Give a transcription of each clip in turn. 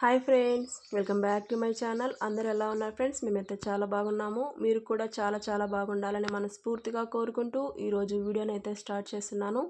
Hi friends welcome back to my channel. అందరు ఎలా ఉన్నారు ఫ్రెండ్స్? మేమైతే చాలా బాగున్నాము. మీరు కూడా చాలా చాలా బాగుండాలని మనస్ఫూర్తిగా కోరుకుంటూ ఈరోజు వీడియోని అయితే స్టార్ట్ చేస్తున్నాను.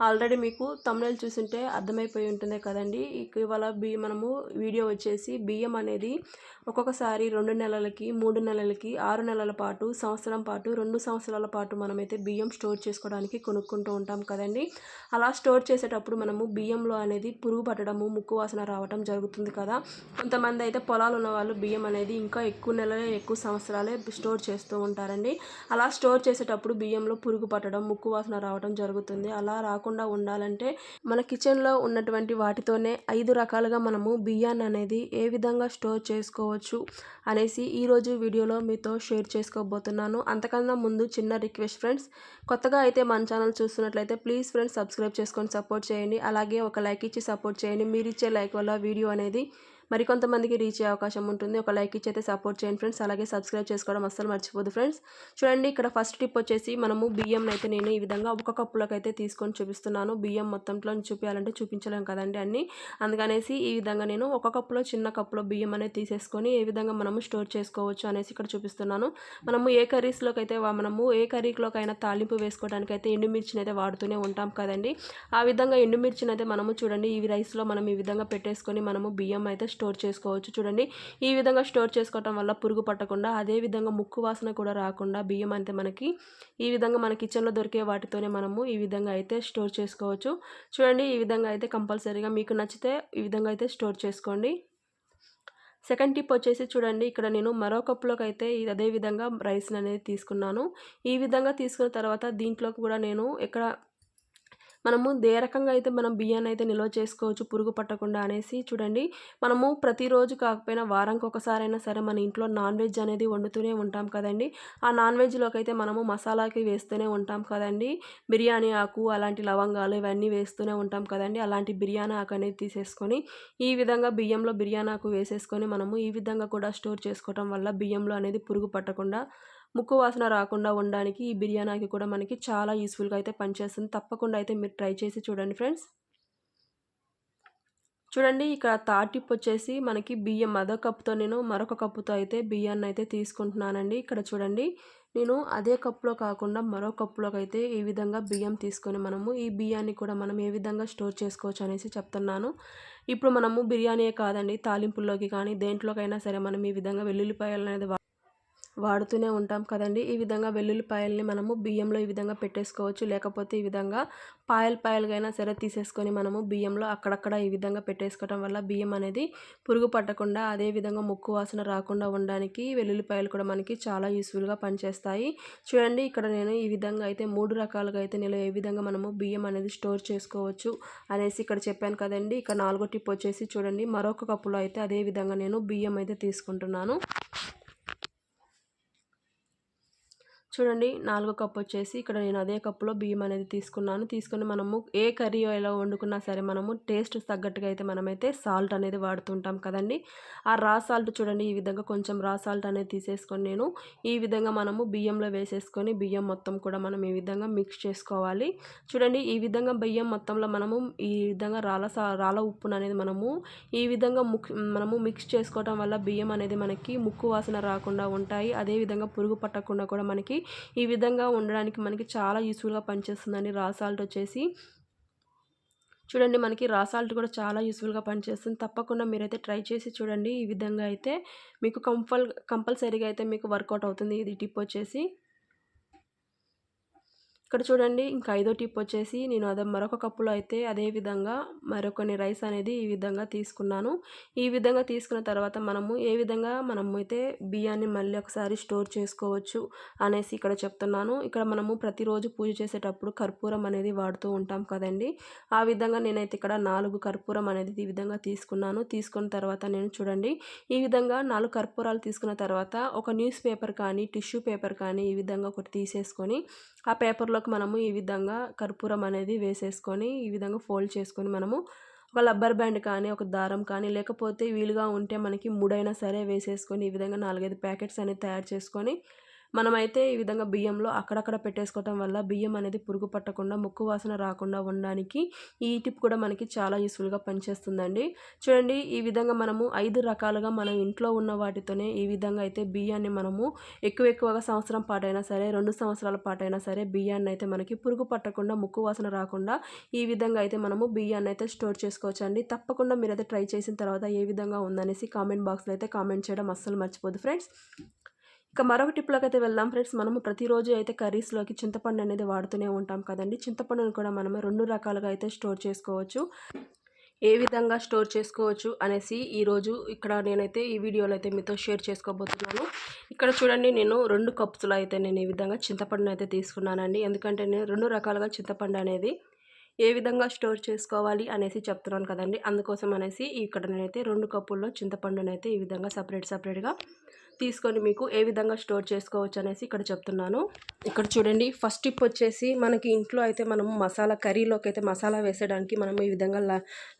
ఆల్రెడీ మీకు తమిళ చూస్తుంటే అర్థమైపోయి ఉంటుంది కదండి. ఇవాళ బియ్యం మనము వీడియో వచ్చేసి బియ్యం అనేది ఒక్కొక్కసారి రెండు నెలలకి మూడు నెలలకి ఆరు నెలల పాటు సంవత్సరం పాటు రెండు సంవత్సరాల పాటు మనమైతే బియ్యం స్టోర్ చేసుకోవడానికి కొనుక్కుంటూ ఉంటాం కదండి. అలా స్టోర్ చేసేటప్పుడు మనము బియ్యంలో అనేది పురుగు పట్టడము ముక్కు వాసన రావడం జరుగుతుంది కదా. కొంతమంది అయితే పొలాలు ఉన్న వాళ్ళు బియ్యం అనేది ఇంకా ఎక్కువ నెలలే ఎక్కువ సంవత్సరాలే స్టోర్ చేస్తూ ఉంటారండి. అలా స్టోర్ చేసేటప్పుడు బియ్యంలో పురుగు పట్టడం ముక్కు వాసన రావడం జరుగుతుంది. అలా రాకుండా ఉండాలంటే మన కిచెన్లో ఉన్నటువంటి వాటితోనే ఐదు రకాలుగా మనము బియ్యాన్ని అనేది ఏ విధంగా స్టోర్ చేసుకోవచ్చు అనేసి ఈరోజు వీడియోలో మీతో షేర్ చేసుకోబోతున్నాను. అంతకన్నా ముందు చిన్న రిక్వెస్ట్ ఫ్రెండ్స్ కొత్తగా అయితే మన ఛానల్ చూస్తున్నట్లయితే ప్లీజ్ ఫ్రెండ్స్ సబ్స్క్రైబ్ చేసుకొని సపోర్ట్ చేయండి. అలాగే ఒక లైక్ ఇచ్చి సపోర్ట్ చేయండి. మీరు ఇచ్చే లైక్ వల్ల వీడియో అనేది మరికొంతమందికి రీచ్ అయ్యే అవకాశం ఉంటుంది. ఒక లైక్ ఇచ్చి అయితే సపోర్ట్ చేయండి ఫ్రెండ్స్ అలాగే సబ్స్క్రైబ్ చేసుకోవడం అస్సలు మర్చిపోదు ఫ్రెండ్స్ చూడండి ఇక్కడ ఫస్ట్ టిప్ వచ్చేసి మనము బియ్యం అయితే నేను ఈ విధంగా ఒక కప్పులోకి అయితే తీసుకొని చూపిస్తున్నాను. బియ్యం మొత్తంలో చూపించాలంటే చూపించలేం కదండి అన్ని. అందుకనేసి ఈ విధంగా నేను ఒక కప్పులో చిన్న కప్పులో బియ్యం అనేది తీసేసుకొని ఏ విధంగా మనము స్టోర్ చేసుకోవచ్చు అనేసి ఇక్కడ చూపిస్తున్నాను. మనము ఏ కర్రీస్లోకి అయితే మనము ఏ కర్రీలోకైనా తాలింపు వేసుకోవడానికి అయితే ఎండుమిర్చిని అయితే వాడుతూనే ఉంటాం కదండి. ఆ విధంగా ఎండుమిర్చిని అయితే మనము చూడండి ఈ రైస్లో మనం ఈ విధంగా పెట్టేసుకొని మనము బియ్యం అయితే స్టోర్ చేసుకోవచ్చు. చూడండి ఈ విధంగా స్టోర్ చేసుకోవటం వల్ల పురుగు పట్టకుండా అదే విధంగా ముక్కు వాసన కూడా రాకుండా బియ్యం అంతే మనకి. ఈ విధంగా మన కిచెన్లో దొరికే వాటితోనే మనము ఈ విధంగా అయితే స్టోర్ చేసుకోవచ్చు. చూడండి ఈ విధంగా అయితే కంపల్సరీగా మీకు నచ్చితే ఈ విధంగా అయితే స్టోర్ చేసుకోండి. సెకండ్ టిప్ వచ్చేసి చూడండి ఇక్కడ నేను మరో కప్పులోకి అయితే అదే విధంగా రైస్ అనేది తీసుకున్నాను. ఈ విధంగా తీసుకున్న తర్వాత దీంట్లోకి కూడా నేను ఇక్కడ మనము ఏ రకంగా అయితే మనం బియ్యాన్ని అయితే నిల్వ చేసుకోవచ్చు పురుగు పట్టకుండా అనేసి చూడండి. మనము ప్రతిరోజు కాకపోయినా వారానికి ఒకసారైనా సరే మన ఇంట్లో నాన్ వెజ్ అనేది వండుతూనే ఉంటాం కదండి. ఆ నాన్ వెజ్లోకి అయితే మనము మసాలాకి వేస్తూనే ఉంటాం కదండి. బిర్యానీ ఆకు అలాంటి లవంగాలు ఇవన్నీ వేస్తూనే ఉంటాం కదండి. అలాంటి బిర్యానీ ఆకు అనేది తీసేసుకొని ఈ విధంగా బియ్యంలో బిర్యానీ ఆకు వేసేసుకొని మనము ఈ విధంగా కూడా స్టోర్ చేసుకోవటం వల్ల బియ్యంలో అనేది పురుగు పట్టకుండా ముక్కు వాసన రాకుండా ఉండడానికి ఈ బిర్యానీకి కూడా మనకి చాలా యూస్ఫుల్గా అయితే పనిచేస్తుంది. తప్పకుండా అయితే మీరు ట్రై చేసి చూడండి ఫ్రెండ్స్ చూడండి ఇక్కడ తాటిప్ వచ్చేసి మనకి బియ్యం అదో కప్పుతో నేను మరొక కప్పుతో అయితే బియ్యాన్ని అయితే తీసుకుంటున్నానండి. ఇక్కడ చూడండి నేను అదే కప్పులో కాకుండా మరో కప్పులోకి అయితే ఈ విధంగా బియ్యం తీసుకొని మనము ఈ బియ్యాన్ని కూడా మనం ఏ విధంగా స్టోర్ చేసుకోవచ్చు అనేసి చెప్తున్నాను. ఇప్పుడు మనము బిర్యానీ కాదండి తాలింపుల్లోకి కానీ దేంట్లోకైనా సరే మనం ఈ విధంగా వెల్లుల్లిపాయలు అనేది వాడుతూనే ఉంటాం కదండి. ఈ విధంగా వెల్లుల్లిపాయల్ని మనము బియ్యంలో ఈ విధంగా పెట్టేసుకోవచ్చు. లేకపోతే ఈ విధంగా పాయలు పాయలుగైనా సరే తీసేసుకొని మనము బియ్యంలో అక్కడక్కడ ఈ విధంగా పెట్టేసుకోవటం వల్ల బియ్యం అనేది పురుగు పట్టకుండా అదే విధంగా ముక్కు వాసన రాకుండా ఉండడానికి వెల్లుల్లిపాయలు కూడా మనకి చాలా యూస్ఫుల్గా పనిచేస్తాయి. చూడండి ఇక్కడ నేను ఈ విధంగా అయితే మూడు రకాలుగా అయితే నేను ఏ విధంగా మనము బియ్యం అనేది స్టోర్ చేసుకోవచ్చు అనేసి ఇక్కడ చెప్పాను కదండి. ఇక్కడ నాలుగో టిప్ వచ్చేసి చూడండి మరొక కప్పులో అయితే అదే విధంగా నేను బియ్యం అయితే తీసుకుంటున్నాను. చూడండి నాలుగో కప్ వచ్చేసి ఇక్కడ నేను అదే కప్పులో బియ్యం అనేది తీసుకున్నాను. తీసుకొని మనము ఏ కర్రీ ఎలా వండుకున్నా సరే మనము టేస్ట్ తగ్గట్టుగా అయితే మనమైతే సాల్ట్ అనేది వాడుతుంటాం కదండి. ఆ రా సాల్ట్ చూడండి ఈ విధంగా కొంచెం రా సాల్ట్ అనేది తీసేసుకొని నేను ఈ విధంగా మనము బియ్యంలో వేసేసుకొని బియ్యం మొత్తం కూడా మనం ఈ విధంగా మిక్స్ చేసుకోవాలి. చూడండి ఈ విధంగా బియ్యం మొత్తంలో మనము ఈ విధంగా రాళ్ళ సా రాళ్ళ ఉప్పును అనేది మనము ఈ విధంగా ముక్ మనము మిక్స్ చేసుకోవడం వల్ల బియ్యం అనేది మనకి ముక్కు వాసన రాకుండా ఉంటాయి. అదేవిధంగా పురుగు పట్టకుండా కూడా మనకి ఈ విధంగా ఉండడానికి మనకి చాలా యూస్ఫుల్గా పనిచేస్తుందండి రా సాల్ట్ వచ్చేసి. చూడండి మనకి రా సాల్ట్ కూడా చాలా యూస్ఫుల్గా పనిచేస్తుంది. తప్పకుండా మీరైతే ట్రై చేసి చూడండి ఈ విధంగా అయితే మీకు కంపల్ కంపల్సరీగా అయితే మీకు వర్కౌట్ అవుతుంది. ఇది టిప్ వచ్చేసి. ఇక్కడ చూడండి ఇంకా ఐదో టిప్ వచ్చేసి నేను అదే మరొక కప్పులో అయితే అదే విధంగా మరొకని రైస్ అనేది ఈ విధంగా తీసుకున్నాను. ఈ విధంగా తీసుకున్న తర్వాత మనము ఏ విధంగా మనము అయితే బియ్యాన్ని మళ్ళీ ఒకసారి స్టోర్ చేసుకోవచ్చు అనేసి ఇక్కడ చెప్తున్నాను. ఇక్కడ మనము ప్రతిరోజు పూజ చేసేటప్పుడు కర్పూరం అనేది వాడుతూ ఉంటాం కదండి. ఆ విధంగా నేనైతే ఇక్కడ నాలుగు కర్పూరం అనేది ఈ విధంగా తీసుకున్నాను. తీసుకున్న తర్వాత నేను చూడండి ఈ విధంగా నాలుగు కర్పూరాలు తీసుకున్న తర్వాత ఒక న్యూస్ పేపర్ కానీ టిష్యూ పేపర్ కానీ ఈ విధంగా ఒకటి తీసేసుకొని ఆ పేపర్లోకి మనము ఈ విధంగా కర్పూరం అనేది వేసేసుకొని ఈ విధంగా ఫోల్డ్ చేసుకొని మనము ఒక రబ్బర్ బ్యాండ్ కానీ ఒక దారం కానీ లేకపోతే వీలుగా ఉంటే మనకి ముడైనా సరే వేసేసుకొని ఈ విధంగా నాలుగైదు ప్యాకెట్స్ అనేది తయారు చేసుకొని మనమైతే ఈ విధంగా బియ్యంలో అక్కడక్కడ పెట్టేసుకోవటం వల్ల బియ్యం అనేది పురుగు పట్టకుండా ముక్కు వాసన రాకుండా ఉండడానికి ఈ టిప్ కూడా మనకి చాలా యూస్ఫుల్గా పనిచేస్తుందండి. చూడండి ఈ విధంగా మనము ఐదు రకాలుగా మనం ఇంట్లో ఉన్న వాటితోనే ఈ విధంగా అయితే బియ్యాన్ని మనము ఎక్కువ ఎక్కువగా సంవత్సరం పాటైనా సరే రెండు సంవత్సరాల పాటైనా సరే బియ్యాన్ని అయితే మనకి పురుగు పట్టకుండా ముక్కు వాసన రాకుండా ఈ విధంగా అయితే మనము బియ్యాన్ని అయితే స్టోర్ చేసుకోవచ్చు అండి తప్పకుండా మీరైతే ట్రై చేసిన తర్వాత ఏ విధంగా ఉందనేసి కామెంట్ బాక్స్లో అయితే కామెంట్ చేయడం అస్సలు మర్చిపోదు ఫ్రెండ్స్. ఇక మరొక టిప్లోకి అయితే వెళ్దాం ఫ్రెండ్స్. మనము ప్రతిరోజు అయితే కర్రీస్లోకి చింతపండు అనేది వాడుతూనే ఉంటాం కదండి. చింతపండును కూడా మనము రెండు రకాలుగా అయితే స్టోర్ చేసుకోవచ్చు. ఏ విధంగా స్టోర్ చేసుకోవచ్చు అనేసి ఈరోజు ఇక్కడ నేనైతే ఈ వీడియోలో అయితే మీతో షేర్ చేసుకోబోతున్నాను. ఇక్కడ చూడండి నేను రెండు కప్స్లో అయితే నేను ఈ విధంగా చింతపండును అయితే తీసుకున్నానండి. ఎందుకంటే నేను రెండు రకాలుగా చింతపండు అనేది ఏ విధంగా స్టోర్ చేసుకోవాలి అనేసి చెప్తున్నాను కదండి. అందుకోసం అనేసి ఇక్కడ నేనైతే రెండు కప్పుల్లో చింతపండునైతే ఈ విధంగా సపరేట్ సపరేట్గా తీసుకొని మీకు ఏ విధంగా స్టోర్ చేసుకోవచ్చు అనేసి ఇక్కడ చెప్తున్నాను. ఇక్కడ చూడండి ఫస్ట్ టిప్ వచ్చేసి మనకి ఇంట్లో అయితే మనం మసాలా కర్రీలోకి అయితే మసాలా వేసేయడానికి మనం ఈ విధంగా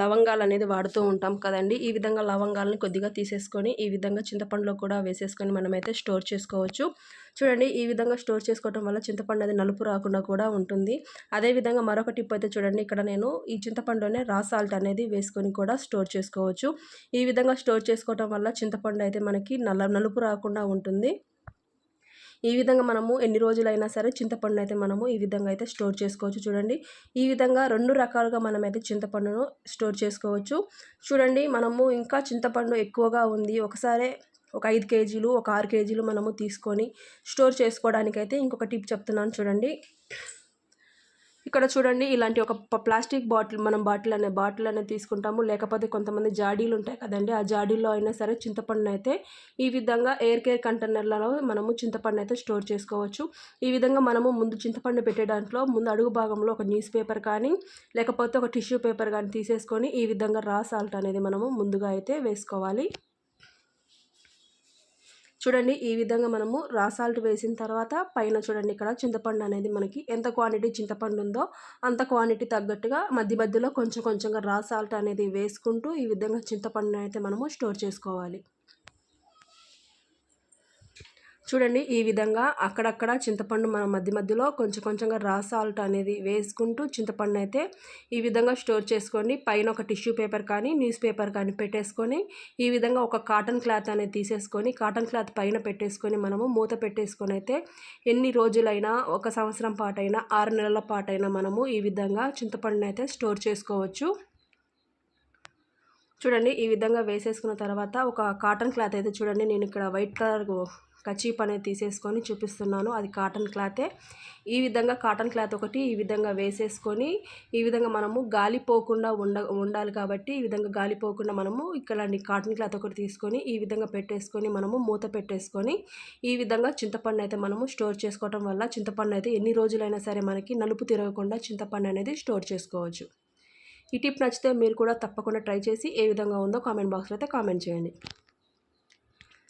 లవంగాలు అనేది వాడుతూ ఉంటాం కదండి. ఈ విధంగా లవంగాలని కొద్దిగా తీసేసుకొని ఈ విధంగా చింతపండులో కూడా వేసేసుకొని మనమైతే స్టోర్ చేసుకోవచ్చు. చూడండి ఈ విధంగా స్టోర్ చేసుకోవడం వల్ల చింతపండు అది నలుపు రాకుండా కూడా ఉంటుంది. అదేవిధంగా మరొక టిప్ అయితే చూడండి ఇక్కడ నేను ఈ చింతపండులోనే రా సాల్ట్ అనేది వేసుకొని కూడా స్టోర్ చేసుకోవచ్చు. ఈ విధంగా స్టోర్ చేసుకోవడం వల్ల చింతపండు అయితే మనకి నల్ల నలుపు రాకుండా ఉంటుంది. ఈ విధంగా మనము ఎన్ని రోజులైనా సరే చింతపండు అయితే మనము ఈ విధంగా అయితే స్టోర్ చేసుకోవచ్చు. చూడండి ఈ విధంగా రెండు రకాలుగా మనమైతే చింతపండును స్టోర్ చేసుకోవచ్చు. చూడండి మనము ఇంకా చింతపండు ఎక్కువగా ఉంది. ఒకసారి ఒక ఐదు కేజీలు ఒక ఆరు కేజీలు మనము తీసుకొని స్టోర్ చేసుకోవడానికైతే ఇంకొక టిప్ చెప్తున్నాను చూడండి. ఇక్కడ చూడండి ఇలాంటి ఒక ప్లాస్టిక్ బాటిల్ మనం బాటిల్ అనే బాటిల్ అనేది తీసుకుంటాము. లేకపోతే కొంతమంది జాడీలు ఉంటాయి కదండి ఆ జాడీల్లో అయినా సరే చింతపండు అయితే ఈ విధంగా ఎయిర్ కేర్ కంటైనర్లలో మనము చింతపండు అయితే స్టోర్ చేసుకోవచ్చు. ఈ విధంగా మనము ముందు చింతపండు పెట్టే దాంట్లో ముందు అడుగు భాగంలో ఒక న్యూస్ పేపర్ కానీ లేకపోతే ఒక టిష్యూ పేపర్ కానీ తీసేసుకొని ఈ విధంగా రా సాల్ట్ అనేది మనము ముందుగా అయితే వేసుకోవాలి. చూడండి ఈ విధంగా మనము రా సాల్ట్ వేసిన తర్వాత పైన చూడండి ఇక్కడ చింతపండు అనేది మనకి ఎంత క్వాంటిటీ చింతపండు ఉందో అంత క్వాంటిటీ తగ్గట్టుగా మధ్య మధ్యలో కొంచెం కొంచెంగా రా సాల్ట్ అనేది వేసుకుంటూ ఈ విధంగా చింతపండుని అయితే మనము స్టోర్ చేసుకోవాలి. చూడండి ఈ విధంగా అక్కడక్కడ చింతపండు మన మధ్య మధ్యలో కొంచెం కొంచెంగా రా సాల్ట్ అనేది వేసుకుంటూ చింతపండు అయితే ఈ విధంగా స్టోర్ చేసుకొని పైన ఒక టిష్యూ పేపర్ కానీ న్యూస్ పేపర్ కానీ పెట్టేసుకొని ఈ విధంగా ఒక కాటన్ క్లాత్ అనేది తీసేసుకొని కాటన్ క్లాత్ పైన పెట్టేసుకొని మనము మూత పెట్టేసుకొని అయితే ఎన్ని రోజులైనా ఒక సంవత్సరం పాటైనా ఆరు నెలల పాటైనా మనము ఈ విధంగా చింతపండునైతే అయితే స్టోర్ చేసుకోవచ్చు. చూడండి ఈ విధంగా వేసేసుకున్న తర్వాత ఒక కాటన్ క్లాత్ అయితే చూడండి నేను ఇక్కడ వైట్ కలర్ కచీప్ అనేది తీసేసుకొని చూపిస్తున్నాను. అది కాటన్ క్లాతే ఈ విధంగా కాటన్ క్లాత్ ఒకటి ఈ విధంగా వేసేసుకొని ఈ విధంగా మనము గాలి పోకుండా ఉండ ఉండాలి కాబట్టి ఈ విధంగా గాలి పోకుండా మనము ఇక్కడ కాటన్ క్లాత్ ఒకటి తీసుకొని ఈ విధంగా పెట్టేసుకొని మనము మూత పెట్టేసుకొని ఈ విధంగా చింతపండు అయితే మనము స్టోర్ చేసుకోవడం వల్ల చింతపండు అయితే ఎన్ని రోజులైనా సరే మనకి నలుపు తిరగకుండా చింతపండు అనేది స్టోర్ చేసుకోవచ్చు. ఈ టిప్ నచ్చితే మీరు కూడా తప్పకుండా ట్రై చేసి ఏ విధంగా ఉందో కామెంట్ బాక్స్లో అయితే కామెంట్ చేయండి.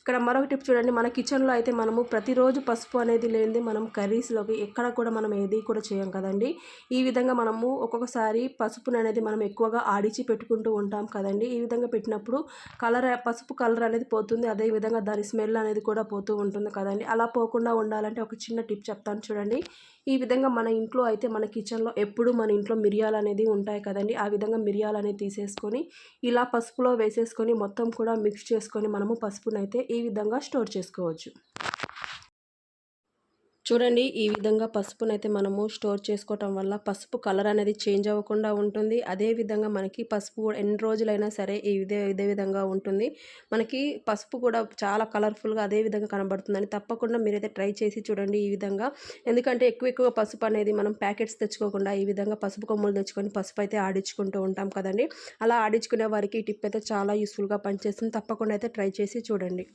ఇక్కడ మరొక టిప్ చూడండి. మన కిచెన్లో అయితే మనము ప్రతిరోజు పసుపు అనేది లేనిది మనం కర్రీస్లోకి ఎక్కడ కూడా మనం ఏది కూడా చేయం కదండి. ఈ విధంగా మనము ఒక్కొక్కసారి పసుపుని అనేది మనం ఎక్కువగా ఆడిచి పెట్టుకుంటూ ఉంటాం కదండి. ఈ విధంగా పెట్టినప్పుడు కలర్ పసుపు కలర్ అనేది పోతుంది. అదే విధంగా దాని స్మెల్ అనేది కూడా పోతూ ఉంటుంది కదండి. అలా పోకుండా ఉండాలంటే ఒక చిన్న టిప్ చెప్తాను చూడండి. ఈ విధంగా మన ఇంట్లో అయితే మన కిచెన్లో ఎప్పుడు మన ఇంట్లో మిరియాలు అనేది ఉంటాయి కదండి. ఆ విధంగా మిరియాలు అనేది తీసేసుకొని ఇలా పసుపులో వేసేసుకొని మొత్తం కూడా మిక్స్ చేసుకొని మనము పసుపునైతే ఈ విధంగా స్టోర్ చేసుకోవచ్చు. చూడండి ఈ విధంగా పసుపునైతే మనము స్టోర్ చేసుకోవటం వల్ల పసుపు కలర్ అనేది చేంజ్ అవ్వకుండా ఉంటుంది. అదే విధంగా మనకి పసుపు ఎన్ని రోజులైనా సరే ఈ ఇదే ఇదే విధంగా ఉంటుంది. మనకి పసుపు కూడా చాలా కలర్ఫుల్గా అదే విధంగా కనబడుతుందని తప్పకుండా మీరైతే ట్రై చేసి చూడండి ఈ విధంగా. ఎందుకంటే ఎక్కువ ఎక్కువ పసుపు అనేది మనం ప్యాకెట్స్ తెచ్చుకోకుండా ఈ విధంగా పసుపు కొమ్ములు తెచ్చుకొని పసుపు అయితే ఆడించుకుంటూ ఉంటాం కదండి. అలా ఆడించుకునే వారికి ఈ టిప్ అయితే చాలా యూస్ఫుల్గా పనిచేస్తుంది. తప్పకుండా అయితే ట్రై చేసి చూడండి.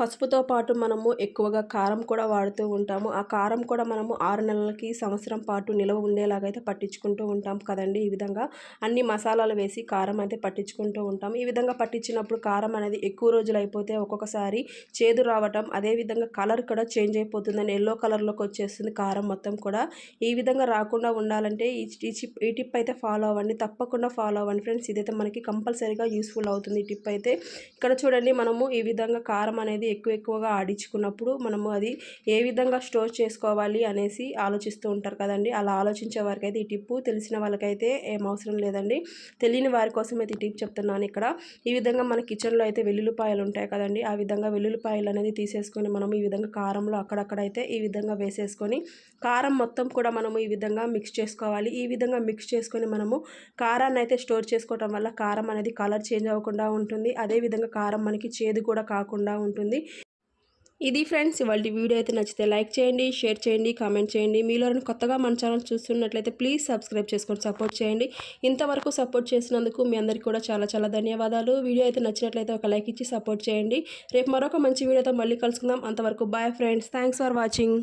పసుపుతో పాటు మనము ఎక్కువగా కారం కూడా వాడుతూ ఉంటాము. ఆ కారం కూడా మనము ఆరు నెలలకి సంవత్సరం పాటు నిలవ ఉండేలాగైతే పట్టించుకుంటూ ఉంటాం కదండి. ఈ విధంగా అన్ని మసాలాలు వేసి కారం అయితే పట్టించుకుంటూ ఉంటాం. ఈ విధంగా పట్టించినప్పుడు కారం అనేది ఎక్కువ రోజులు అయిపోతే ఒక్కొక్కసారి చేదు రావటం అదేవిధంగా కలర్ కూడా చేంజ్ అయిపోతుందని ఎల్లో కలర్లోకి వచ్చేస్తుంది కారం మొత్తం కూడా. ఈ విధంగా రాకుండా ఉండాలంటే ఈ ఈ టిప్ అయితే ఫాలో అవ్వండి. తప్పకుండా ఫాలో అవ్వండి ఫ్రెండ్స్. ఇదైతే మనకి కంపల్సరీగా యూస్ఫుల్ అవుతుంది ఈ టిప్ అయితే. ఇక్కడ చూడండి మనము ఈ విధంగా కారం అనేది ఎక్కువ ఎక్కువగా ఆడించుకున్నప్పుడు మనము అది ఏ విధంగా స్టోర్ చేసుకోవాలి అనేసి ఆలోచిస్తూ ఉంటారు కదండి. అలా ఆలోచించే వారికైతే ఈ టిప్పు తెలిసిన వాళ్ళకైతే ఏం అవసరం లేదండి. తెలియని వారి కోసం అయితే ఈ టిప్ చెప్తున్నాను ఇక్కడ. ఈ విధంగా మన కిచెన్లో అయితే వెల్లుల్లిపాయలు ఉంటాయి కదండి. ఆ విధంగా వెల్లుల్లిపాయలు అనేది తీసేసుకొని మనం ఈ విధంగా కారంలో అక్కడక్కడైతే ఈ విధంగా వేసేసుకొని కారం మొత్తం కూడా మనము ఈ విధంగా మిక్స్ చేసుకోవాలి. ఈ విధంగా మిక్స్ చేసుకొని మనము కారాన్ని అయితే స్టోర్ చేసుకోవటం వల్ల కారం అనేది కలర్ చేంజ్ అవ్వకుండా ఉంటుంది. అదేవిధంగా కారం మనకి చేదు కూడా కాకుండా ఉంటుంది. ఉంటుంది ఇది ఫ్రెండ్స్ ఇవాళ వీడియో అయితే నచ్చితే లైక్ చేయండి షేర్ చేయండి కామెంట్ చేయండి. మీలో కొత్తగా మన ఛానల్ చూస్తున్నట్లయితే ప్లీజ్ సబ్స్క్రైబ్ చేసుకొని సపోర్ట్ చేయండి. ఇంతవరకు సపోర్ట్ చేసినందుకు మీ అందరికీ కూడా చాలా చాలా ధన్యవాదాలు. వీడియో అయితే నచ్చినట్లయితే ఒక లైక్ ఇచ్చి సపోర్ట్ చేయండి. రేపు మరొక మంచి వీడియోతో మళ్ళీ కలుసుకుందాం. అంతవరకు bye friends. Thanks for watching.